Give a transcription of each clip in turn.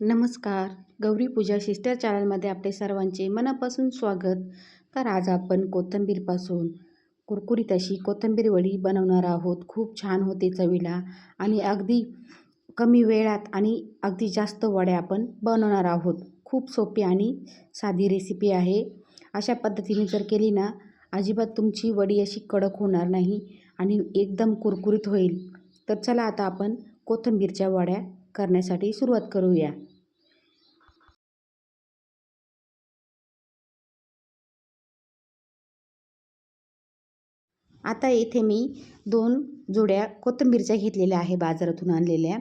नमस्कार. गौरी पूजा सिस्टर चॅनलमध्ये आपले सर्वांचे मनापासून स्वागत. तर आज आपण कोथिंबीरपासून कुरकुरीत अशी कोथंबीर वडी बनवणार आहोत. खूप छान होते चवीला आणि अगदी कमी वेळात आणि अगदी जास्त वड्या आपण बनवणार आहोत. खूप सोपी आणि साधी रेसिपी आहे. अशा पद्धतीने जर केली ना अजिबात तुमची वडी अशी कडक होणार नाही आणि एकदम कुरकुरीत होईल. तर चला आता आपण कोथिंबीरच्या वड्या करण्यासाठी सुरुवात करूया. आता येथे मी दोन जोड्या कोथिंबीरच्या घेतलेल्या आहे बाजारातून आणलेल्या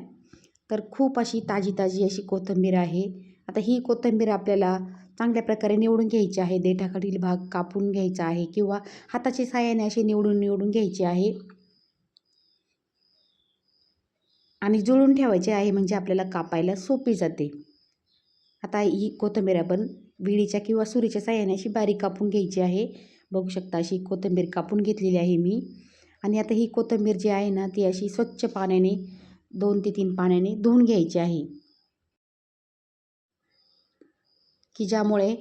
तर खूप अशी ताजी ताजी अशी कोथिंबीर आहे. आता ही कोथिंबीर आपल्याला चांगल्या प्रकारे निवडून घ्यायची आहे. देठाकडील भाग कापून घ्यायचा आहे किंवा हाताची साह्याने अशी निवडून निवडून घ्यायची आहे. आणि जुळून ठेवायचे आहे म्हणजे आपल्याला कापायला सोपी जाते. आता ही कोथिंबीर आपण विळीच्या किंवा सुरीच्या साह्याने अशी बारीक कापून घ्यायची आहे. बघू शकता अशी कोथिंबीर कापून घेतलेली आहे मी. आणि आता ही कोथिंबीर जी आहे ना ती अशी स्वच्छ पाण्याने दोन ते तीन पाण्याने धुवून घ्यायची आहे. की ज्यामुळे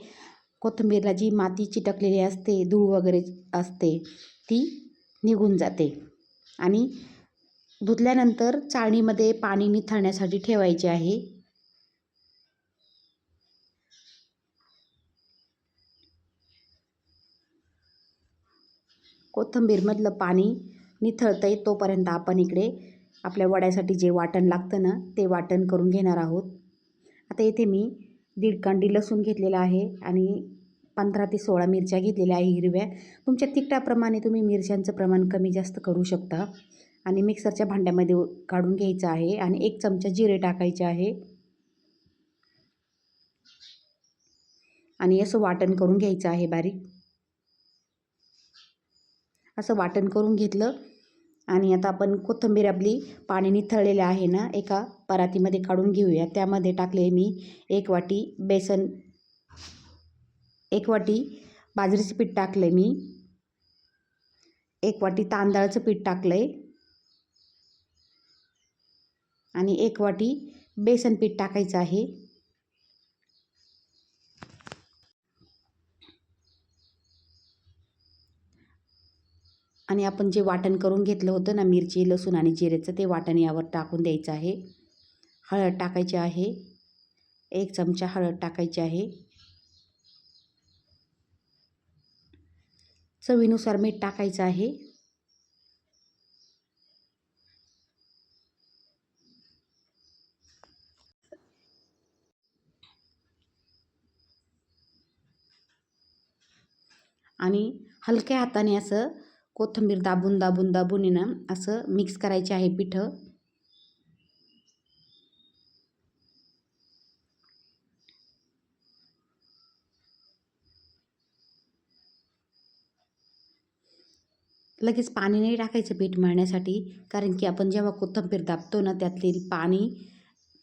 कोथिंबीरला जी माती चिटकलेली असते धूळ वगैरे असते ती निघून जाते. आणि धुतल्यानंतर चाळणीमध्ये पाणी निथळण्यासाठी ठेवायचे आहे. कोथिंबीरमधलं पाणी निथळतं आहे तोपर्यंत आपण इकडे आपल्या वड्यासाठी जे वाटण लागतं ना ते वाटण करून घेणार आहोत. आता इथे मी दीड कांडी लसूण घेतलेला आहे आणि पंधरा ते सोळा मिरच्या घेतलेल्या आहे हिरव्या. तुमच्या तिखटाप्रमाणे तुम्ही मिरच्यांचं प्रमाण कमी जास्त करू शकता. आणि मिक्सरच्या भांड्यामध्ये काढून घ्यायचं आहे आणि एक चमचा जिरे टाकायचे आहे. आणि असं वाटण करून घ्यायचं आहे बारीक. असं वाटण करून घेतलं. आणि आता आपण कोथिंबीर आपली पाणी निथळलेलं आहे ना एका परातीमध्ये काढून घेऊया. त्यामध्ये टाकले मी एक वाटी बेसन एक वाटी बाजरीचं पीठ टाकलं मी. एक वाटी तांदळाचं पीठ टाकलं आहे आणि एक वाटी बेसन पीठ टाकायचं आहे. आणि आपण जे वाटण करून घेतलं होतं ना मिरची लसूण आणि जिरेचं ते वाटण यावर टाकून द्यायचं आहे. हळद टाकायची आहे. एक चमचा हळद टाकायची आहे. चवीनुसार मीठ टाकायचं आहे. आणि हलक्या हाताने असं कोथिंबीर दाबून दाबून दाबून ना असं मिक्स करायचे आहे पिठं. लगेच पाणी नाही टाकायचं पीठ मळण्यासाठी कारण की आपण जेव्हा कोथिंबीर दाबतो ना त्यातील पाणी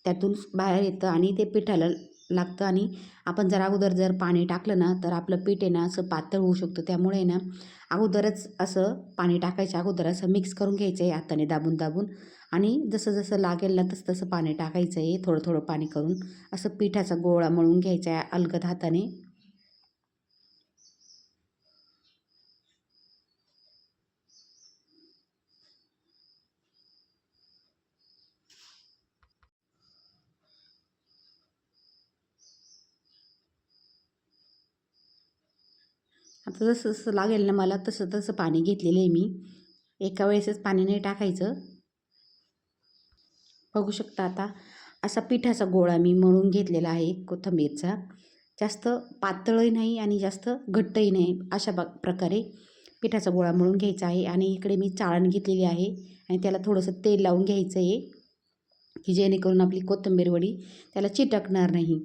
त्यातून बाहेर येतं आणि ते पिठाला लागतं आणि आपण जर अगोदर जर पाणी टाकलं ना तर आपलं पीठ आहे ना असं पातळ होऊ शकतं. त्यामुळे ना अगोदरच असं पाणी टाकायच्या अगोदर असं मिक्स करून घ्यायचं आहे हाताने दाबून दाबून. आणि जसं जसं लागेल ना तसं तसं पाणी टाकायचं आहे थोडं थोडं पाणी करून. असं पिठाचा गोळा मळून घ्यायचा आहे अलगद हाताने. आता जसं जसं लागेल ना मला तसं तसं पाणी घेतलेलं आहे मी. एका वेळेसच पाणी नाही टाकायचं. बघू शकता आता असा पिठाचा गोळा मी मळून घेतलेला आहे कोथंबीरचा. जास्त पातळही नाही आणि जास्त घट्टही नाही अशा ब प्रकारे पिठाचा गोळा मळून घ्यायचा आहे. आणि इकडे मी चाळण घेतलेली आहे आणि त्याला थोडंसं तेल लावून घ्यायचं आहे की जेणेकरून आपली कोथंबीर वडी त्याला चिटकणार नाही.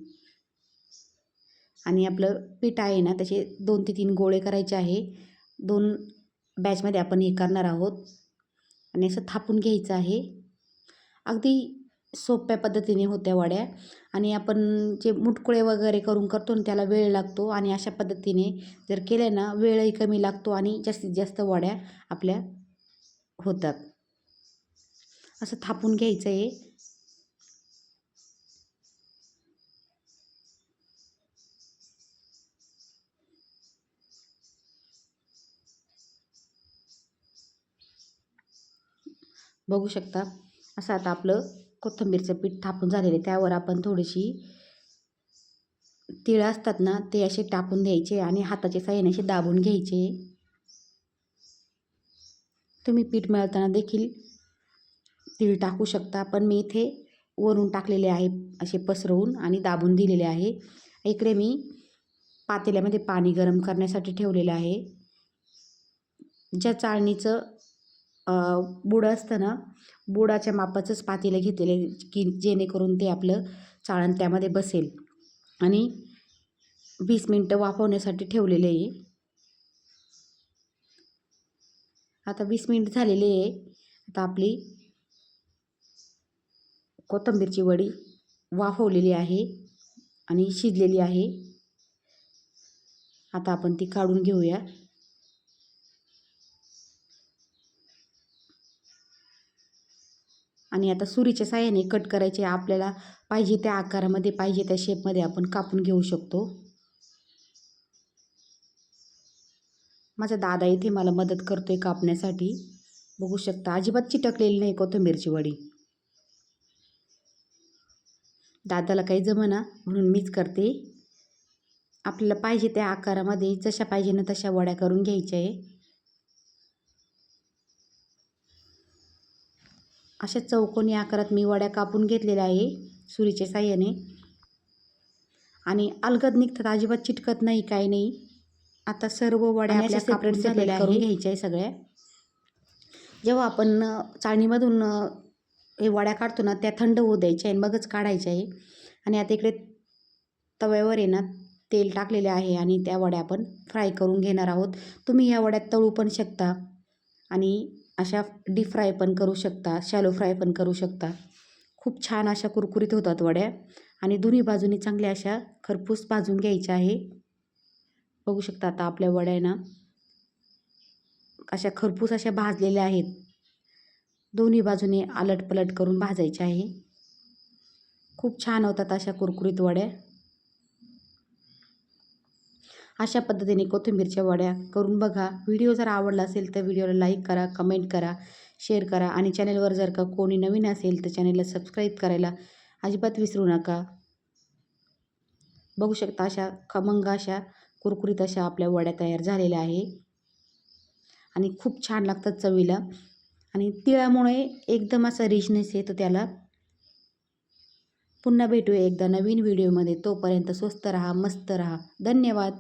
आणि आपलं पीठ आहे ना त्याचे दोन ते तीन गोळे करायचे आहे. दोन बॅचमध्ये आपण हे करणार आहोत. आणि असं थापून घ्यायचं आहे. अगदी सोप्या पद्धतीने होत्या वड्या. आणि आपण जे मुटकुळे वगैरे करून करतो ना त्याला वेळ लागतो. आणि अशा पद्धतीने जर केलं ना वेळही कमी लागतो आणि जास्तीत जास्त वड्या आपल्या होतात. असं थापून घ्यायचं आहे. बघू शकता. असं आता आपलं कोथिंबीरचं पीठ थापून झालेलं आहे. त्यावर आपण थोडीशी तिळं असतात ना ते असे टाकून द्यायचे आणि हाताचे साह्याने असे दाबून घ्यायचे. तुम्ही पीठ मिळताना देखील तीळ टाकू शकता पण मी इथे वरून टाकलेले आहे असे पसरवून आणि दाबून दिलेले आहे. इकडे मी पातेल्यामध्ये पाणी गरम करण्यासाठी ठेवलेलं आहे. ज्या चाळणीचं बुडं असतं ना बुडाच्या मापाचंच पातेलं घेतलेले की जेणेकरून ते आपलं चाळण त्यामध्ये बसेल. आणि वीस मिनटं वाफवण्यासाठी ठेवलेले आहे. आता वीस मिनिट झालेले आहे. आता आपली कोथिंबीरची वडी वाफवलेली आहे आणि शिजलेली आहे. आता आपण ती काढून घेऊया. आणि आता सुरीच्या साह्याने कट करायचे आपल्याला पाहिजे त्या आकारामध्ये पाहिजे त्या शेपमध्ये आपण कापून घेऊ शकतो. माझा दादा इथे मला मदत करतो आहे कापण्यासाठी. बघू शकता अजिबात चिटकलेली नाही कोथिंबीरची वडी. दादाला काही जमना म्हणून मीच करते. आपल्याला पाहिजे त्या आकारामध्ये जशा पाहिजे ना तशा वड्या करून घ्यायच्या आहे. अशा चौकोनी आकारात मी वड्या कापून घेतलेल्या आहे सुरीच्या साह्याने. आणि अलगद निघतात अजिबात चिटकत नाही काही नाही. आता सर्व वड्या आपल्या सेपरेट सेपरेट करून घ्यायच्या आहे सगळ्या. जेव्हा आपण चाळणीमधून हे वड्या काढतो ना त्या थंड होऊ द्यायच्या आहे मगच काढायच्या आहे. आणि आता इकडे तव्यावर आहे ना तेल टाकलेले आहे आणि त्या वड्या आपण फ्राय करून घेणार आहोत. तुम्ही या वड्यात तळू पण शकता. आणि अशा डीप फ्राय पण करू शकता शॅलो फ्राय पण करू शकता. खूप छान अशा कुरकुरीत होतात वड्या. आणि दोन्ही बाजूनी चांगल्या अशा खरपूस भाजून घ्यायच्या आहे. बघू शकता आता आपल्या वड्यांना अशा खरपूस अशा भाजलेल्या आहेत. दोन्ही बाजूने आलट पलट करून भाजायच्या आहे. खूप छान होतात अशा कुरकुरीत वड्या. अशा पद्धतीने कोथिंबीरच्या वड्या करून बघा. व्हिडिओ जर आवडला असेल तर व्हिडिओला लाईक करा कमेंट करा शेअर करा आणि चॅनलवर जर का कोणी नवीन असेल तर चॅनलला सबस्क्राईब करायला अजिबात विसरू नका. बघू शकता अशा खमंग अशा कुरकुरीत अशा आपल्या वड्या तयार झालेल्या आहे. आणि खूप छान लागतात चवीला. आणि तिळामुळे एकदम असा रिचनेस येतो त्याला. पुन्हा भेटूया एकदा नवीन व्हिडिओमध्ये. तोपर्यंत स्वस्त रहा मस्त रहा. धन्यवाद.